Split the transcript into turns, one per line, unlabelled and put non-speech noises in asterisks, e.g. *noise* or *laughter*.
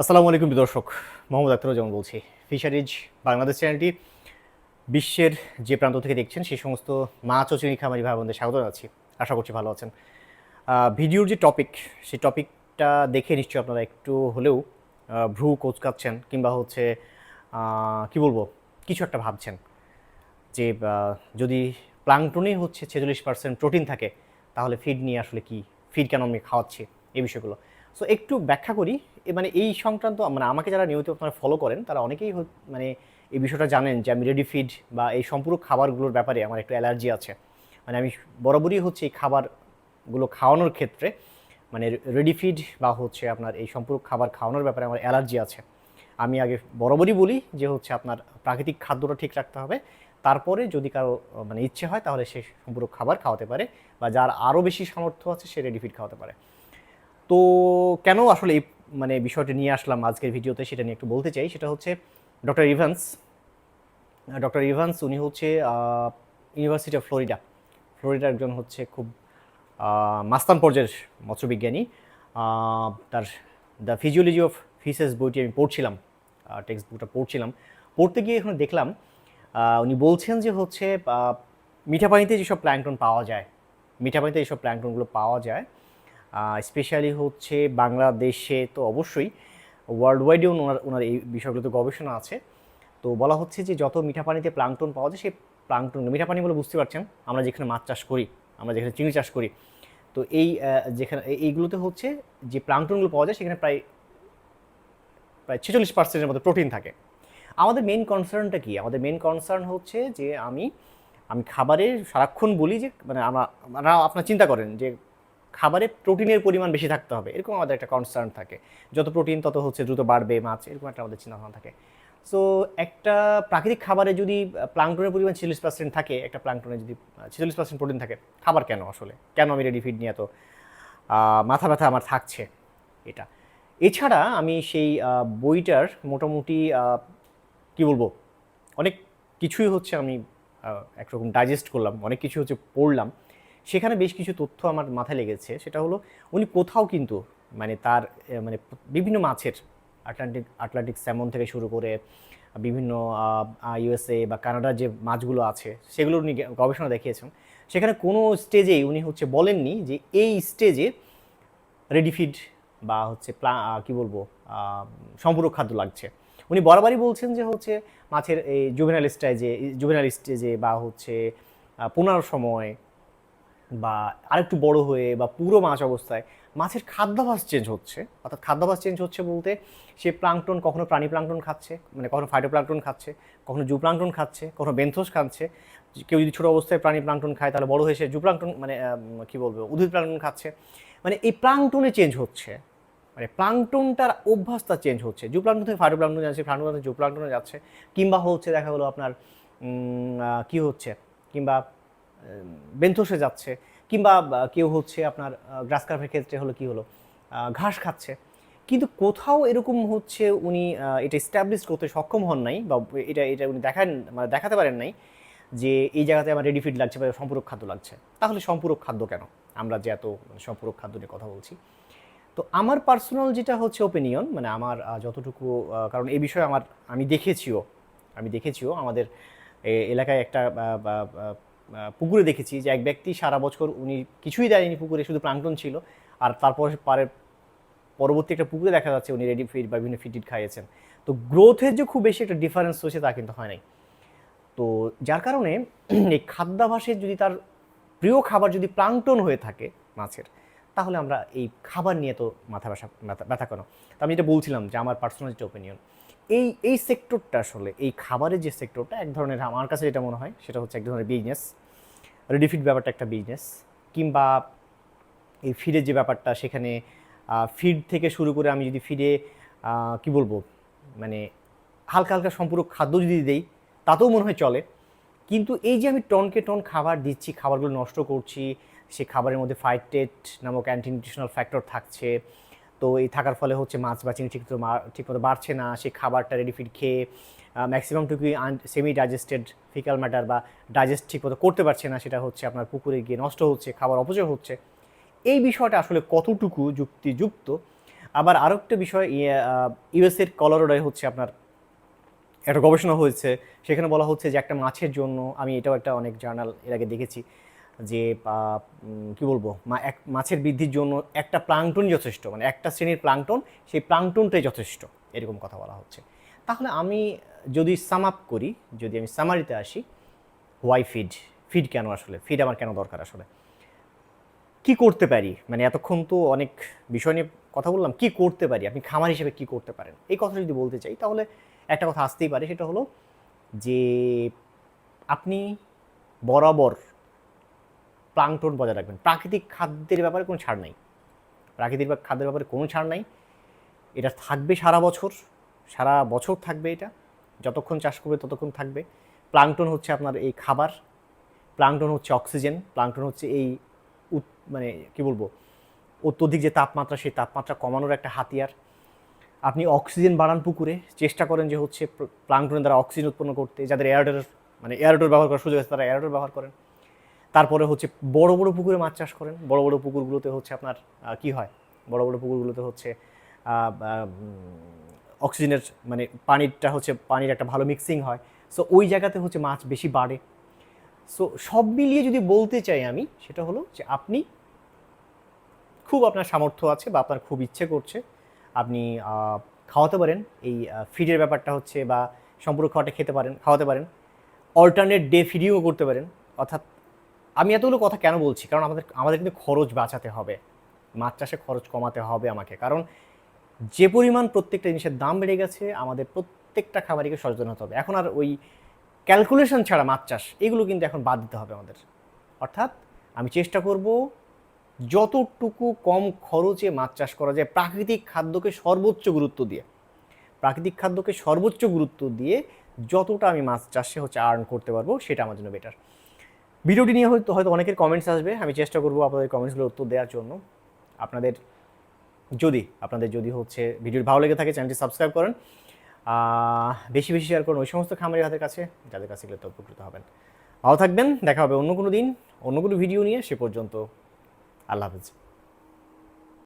আসসালামু আলাইকুম দর্শক, মোহাম্মদ আখতারুজ্জামান বলছি, ফিশারিজ বাংলাদেশ চ্যানেলটি বিশ্বের যে প্রান্ত থেকে দেখছেন সেই সমস্ত মাছ ও চিনি খামারি ভাই বোনদের স্বাগত জানাচ্ছি। আশা করছি ভালো আছেন। ভিডিওর যে টপিক সেই টপিকটা দেখে নিশ্চয়ই আপনারা একটু হলেও ভ্রু কোচকাচ্ছেন কিংবা হচ্ছে কি বলব, কিছু একটা ভাবছেন যে যদি প্লাংটনেই হচ্ছে ছেচল্লিশ পার্সেন্ট প্রোটিন থাকে, তাহলে ফিড নিয়ে আসলে কি ফিড কেন আমি খাওয়াচ্ছি এই বিষয়গুলো। সো একটু ব্যাখ্যা করি। মানে এই সংক্রান্ত মানে আমাকে যারা নিয়মিত আপনারা ফলো করেন, তারা অনেকেই মানে এই বিষয়টা জানেন যে আমি রেডি ফিড বা এই সম্পূর্ণ খাবারগুলোর ব্যাপারে আমার একটু অ্যালার্জি আছে। মানে আমি বরাবরই হচ্ছে এই খাবারগুলো খাওয়ানোর ক্ষেত্রে মানে রেডি ফিড বা হচ্ছে আপনার এই সম্পূর্ণ খাবার খাওয়ানোর ব্যাপারে আমার অ্যালার্জি আছে। আমি আগে বরাবরই বলি যে হচ্ছে আপনার প্রাকৃতিক খাদ্যটা ঠিক রাখতে হবে। তারপরে যদি কারও মানে ইচ্ছে হয় তাহলে সে সম্পূর্ণ খাবার খাওয়াতে পারে বা যার আরও বেশি সামর্থ্য আছে সে রেডি ফিড খাওয়াতে পারে। তো কেন আসলে এই মানে বিষয়টি নিয়ে আসলাম আজকের ভিডিওতে সেটা নিয়ে একটু বলতে চাই, সেটা হচ্ছে ডক্টর ইভান্স। ডক্টর ইভান্স উনি হচ্ছে ইউনিভার্সিটি অফ ফ্লোরিডা ফ্লোরিডার একজন হচ্ছে খুব মাস্তান পর্যায়ের মৎস্যবিজ্ঞানী। তার দ্য ফিজিওলজি অফ ফিসেস বইটি আমি পড়ছিলাম টেক্সট বুকটা পড়ছিলাম। পড়তে গিয়ে এখানে দেখলাম উনি বলছেন যে হচ্ছে মিঠা পানিতে যেসব প্ল্যাঙ্কটন পাওয়া যায়, মিঠা পানিতে এইসব প্ল্যাঙ্কটনগুলো পাওয়া যায় স্পেশালি হচ্ছে বাংলাদেশে তো অবশ্যই ওয়ার্ল্ড ওয়াইডেও ওনার ওনার এই বিষয়গুলোতে গবেষণা আছে। তো বলা হচ্ছে যে যত মিঠা পানিতে প্লাংটন পাওয়া যায়, সেই প্লাংটন, মিঠা পানি বলে বুঝতে পারছেন, আমরা যেখানে মাছ চাষ করি, আমরা যেখানে চিংড়ি চাষ করি। তো এই যেখানে, এই- এইগুলোতে হচ্ছে যে প্লাংটনগুলো পাওয়া যায়, সেখানে প্রায় প্রায় ছেচল্লিশ পার্সেন্টের মতো প্রোটিন থাকে। আমাদের মেন কনসার্নটা কি? আমাদের মেন কনসার্ন হচ্ছে যে আমি আমি খাবারে সারাক্ষণ বলি যে মানে আমরা আপনার চিন্তা করেন যে খাবারে প্রোটিনের পরিমাণ বেশি থাকতে হবে, এরকম আমাদের একটা কনসার্ন থাকে। যত প্রোটিন, তত হচ্ছে দ্রুত বাড়বে মাছ, এরকম একটা আমাদের চিন্তাভাবনা থাকে। সো একটা প্রাকৃতিক খাবারে যদি প্লাংটনের পরিমাণ ছিচল্লিশ পার্সেন্ট থাকে, একটা প্লাংটনে যদি ছেচল্লিশ পার্সেন্ট প্রোটিন থাকে, খাবার কেন আসলে? কেন আমি রেডি ফিড নিয়ে এত মাথা ব্যথা আমার থাকছে? এটা। এছাড়া আমি সেই বইটার মোটামুটি কি বলব? অনেক কিছুই হচ্ছে আমি একরকম ডাইজেস্ট করলাম, অনেক কিছু হচ্ছে পড়লাম। সেখানে বেশ কিছু তথ্য আমার মাথায় লেগেছে। সেটা হলো, উনি কোথাও কিন্তু মানে তার মানে বিভিন্ন মাছের, আটলান্টিক আটলান্টিক স্যামন থেকে শুরু করে, বিভিন্ন ইউএসএ বা কানাডার যে মাছগুলো আছে, সেগুলো উনি গবেষণা দেখিয়েছেন। সেখানে কোনো স্টেজেই উনি হচ্ছে বলেননি যে এই স্টেজে রেডিফিড বা হচ্ছে প্লা কি বলব সম্পূরক খাদ্য লাগছে। উনি বরাবরই বলছেন যে হচ্ছে মাছের এই জুভেনাল স্টেজে জুভেনাল স্টেজে বা হচ্ছে পোনার সময় বা আরেকটু বড় হয়ে বা পুরো মাছ অবস্থায় মাছের খাদ্যাভাস চেঞ্জ হচ্ছে। অর্থাৎ খাদ্যাভাস চেঞ্জ হচ্ছে বলতে সে প্লাংটন কখনো প্রাণী প্লাংটন খাচ্ছে মানে কখনো ফাইটোপ্লাংটন খাচ্ছে, কখনো জু প্লাংটন খাচ্ছে, কখনো বেন্থোস খাচ্ছে। কেউ যদি ছোটো অবস্থায় প্রাণী প্লাংটন খায় তাহলে বড় হয়ে সে জু প্লাংটন মানে কী বলব, উদ্ভিদ প্লাংটন খাচ্ছে। মানে এই প্লাংটনে চেঞ্জ হচ্ছে। মানে প্লাংটনটার অভ্যাসটা চেঞ্জ হচ্ছে। জু প্লাংটন থেকে ফাইটো প্লাংটন যাচ্ছে ফাইটো প্লাংটন জু প্লাংটনে যাচ্ছে, কিংবা হচ্ছে দেখা গেলো আপনার কি হচ্ছে, কিংবা বেন্থসে যাচ্ছে, কিংবা কেউ হচ্ছে আপনার গ্রাস কার্পের ক্ষেত্রে হলো কি হলো ঘাস খাচ্ছে। কিন্তু কোথাও এরকম হচ্ছে উনি এটা স্ট্যাবলিশ করতে সক্ষম হন নাই, বা এটা এটা উনি দেখান মানে দেখাতে পারেন নাই, যে এই জায়গাতে আমার রেডি ফিড লাগছে বা সম্পূরক খাদ্য লাগছে। তাহলে সম্পূরক খাদ্য কেন? আমরা যে এত মানে সম্পূরক খাদ্য নিয়ে কথা বলছি। তো আমার পার্সোনাল যেটা হচ্ছে ওপিনিয়ন মানে আমার যতটুকু কারণ এই বিষয়ে আমার, আমি দেখেছিও আমি দেখেছিও আমাদের এলাকায় একটা পুকুরে দেখেছি যে এক ব্যক্তি সারা বছর উনি কিছুই দেয়নি পুকুরে, শুধু প্লাংটন ছিল। আর তারপর পারে পরবর্তী একটা পুকুরে দেখা যাচ্ছে উনি রেডি ফিড বা বিভিন্ন ফিড খাইয়েছেন। তো গ্রোথের যে খুব বেশি একটা ডিফারেন্স হয়েছে তা কিন্তু হয় নাই। তো যার কারণে *clears throat* এই খাদ্যাভাসের যদি তার প্রিয় খাবার যদি প্লাংটন হয়ে থাকে মাছের, তাহলে আমরা এই খাবার নিয়ে তো মাথা ব্যথা, ব্যথা- কেন? তো আমি যেটা বলছিলাম যে আমার পার্সোনাল যেটা ওপিনিয়ন এই এই সেক্টরটা আসলে, এই খাবারের যে সেক্টরটা এক ধরনের আমার কাছে যেটা মনে হয়, সেটা হচ্ছে এক ধরনের বিজনেস রেডিফিড ব্যাপারটা একটা বিজনেস কিংবা এই ফিডের যে ব্যাপারটা সেখানে ফিড থেকে শুরু করে আমি যদি ফিডে কি বলব মানে হালকা হালকা সম্পূরক খাদ্য যদি দেই, তাতেও মনে হয় চলে। কিন্তু এই যে আমি টনকে টন খাবার দিচ্ছি, খাবারগুলো নষ্ট করছি, সে খাবারের মধ্যে ফাইটেট নামক অ্যান্টি নিউট্রিশনাল ফ্যাক্টর থাকছে তো এই থাকার ফলে হচ্ছে মাছ বা চিংড়ি ঠিক ঠিকমতো বাড়ছে না, সেই খাবারটা রেডি ফিড খেয়ে ম্যাক্সিমাম টুকুই সেমি ডাইজেস্টেড ফিকাল ম্যাটার বা ডাইজেস্ট ঠিকমতো করতে পারছে না, সেটা হচ্ছে আপনার পুকুরে গিয়ে নষ্ট হচ্ছে, খাবার অপচয় হচ্ছে। এই বিষয়টা আসলে কতটুকু যুক্তিযুক্ত? আবার আরও একটা বিষয় ইউএসের কলোরাডোয় হচ্ছে আপনার একটা গবেষণা হয়েছে, সেখানে বলা হচ্ছে যে একটা মাছের জন্য, আমি এটাও একটা অনেক জার্নাল এর আগে দেখেছি যে কি বলব এক, মাছের বৃদ্ধির জন্য একটা প্লাংটন যথেষ্ট মানে একটা শ্রেণির প্লাংটন, সেই প্লাংটনটাই যথেষ্ট, এরকম কথা বলা হচ্ছে। তাহলে আমি যদি সাম আপ করি, যদি আমি সামারিতে আসি হোয়াই ফিড ফিড কেন আসলে ফিড আমার কেন দরকার আসলে? কি করতে পারি? মানে এতক্ষণ তো অনেক বিষয় নিয়ে কথা বললাম, কি করতে পারি? আপনি খামার হিসেবে কি করতে পারেন? এই কথা যদি বলতে চাই, তাহলে একটা কথা আসতেই পারে, সেটা হলো যে, আপনি বরাবর প্লাংটন বজায় রাখবেন। প্রাকৃতিক খাদ্যের ব্যাপারে কোনো ছাড় নাই। প্রাকৃতিক খাদ্যের ব্যাপারে কোনো ছাড় নাই। এটা থাকবে সারা বছর সারা বছর থাকবে এটা। যতক্ষণ চাষ করবে ততক্ষণ থাকবে। প্লাংটন হচ্ছে আপনার এই খাবার। প্লাংটন হচ্ছে অক্সিজেন। প্লাংটন হচ্ছে এই মানে কি বলব, অত্যধিক যে তাপমাত্রা, সেই তাপমাত্রা কমানোর একটা হাতিয়ার। আপনি অক্সিজেন বাড়ান পুকুরে, চেষ্টা করেন যে হচ্ছে প্ল- প্লাংটনের দ্বারা অক্সিজেন উৎপন্ন করতে। যাদের এয়ারটেল মানে এয়ারটেল ব্যবহার করার সুযোগ আছে, তারা এয়ারটেল ব্যবহার করেন। তারপরে হচ্ছে বড় বড় পুকুরে মাছ চাষ করেন। বড় বড় পুকুরগুলোতে হচ্ছে আপনার কি হয়? বড় বড় পুকুরগুলোতে হচ্ছে অক্সিজেনের মানে পানিটা হচ্ছে, পানির একটা ভালো মিক্সিং হয়। সো ওই জায়গাতে হচ্ছে মাছ বেশি বাড়ে। সো সব মিলিয়ে যদি বলতে চাই আমি, সেটা হলো যে আপনি খুব আপনার সামর্থ্য আছে বা আপনার খুব ইচ্ছে করছে, আপনি খাওয়াতে পারেন। এই ফিডের ব্যাপারটা হচ্ছে বা সম্পূর্ণ খাওয়াটা খেতে পারেন, খাওয়াতে পারেন। অল্টারনেট ডে ফিডিংও করতে পারেন। অর্থাৎ আমি এতগুলো কথা কেন বলছি? কারণ আমাদের আমাদের কিন্তু খরচ বাঁচাতে হবে। মাছ চাষে খরচ কমাতে হবে আমাকে। কারণ যে পরিমাণ প্রত্যেকটা জিনিসের দাম বেড়ে গেছে, আমাদের প্রত্যেকটা খাবারকে সচেতন হতে হবে। এখন আর ওই ক্যালকুলেশন ছাড়া মাছ চাষ, এগুলো কিন্তু এখন বাদ দিতে হবে আমাদের। অর্থাৎ আমি চেষ্টা করব যতটুকু কম খরচে মাছ চাষ করা যায়, প্রাকৃতিক খাদ্যকে সর্বোচ্চ গুরুত্ব দিয়ে। প্রাকৃতিক খাদ্যকে সর্বোচ্চ গুরুত্ব দিয়ে যতটা আমি মাছ চাষে হচ্ছে আর্ন করতে পারব, সেটা আমার জন্য বেটার ভিডিওটি নিয়ে হয়তো হয়তো অনেকের কমেন্টস আসবে। আমি চেষ্টা করব আপনাদের কমেন্টসগুলো উত্তর দেওয়ার জন্য। আপনাদের যদি আপনাদের যদি হচ্ছে ভিডিওটি ভালো লেগে থাকে চ্যানেলটি সাবস্ক্রাইব করেন। বেশি বেশি শেয়ার করুন ওই সমস্ত খামারি হাতের কাছে, যাদের কাছে গেলে তো উপকৃত হবেন। ভালো থাকবেন, দেখা হবে অন্য কোনো দিন, অন্য কোনো ভিডিও নিয়ে। সে পর্যন্ত আল্লাহ হাফেজ।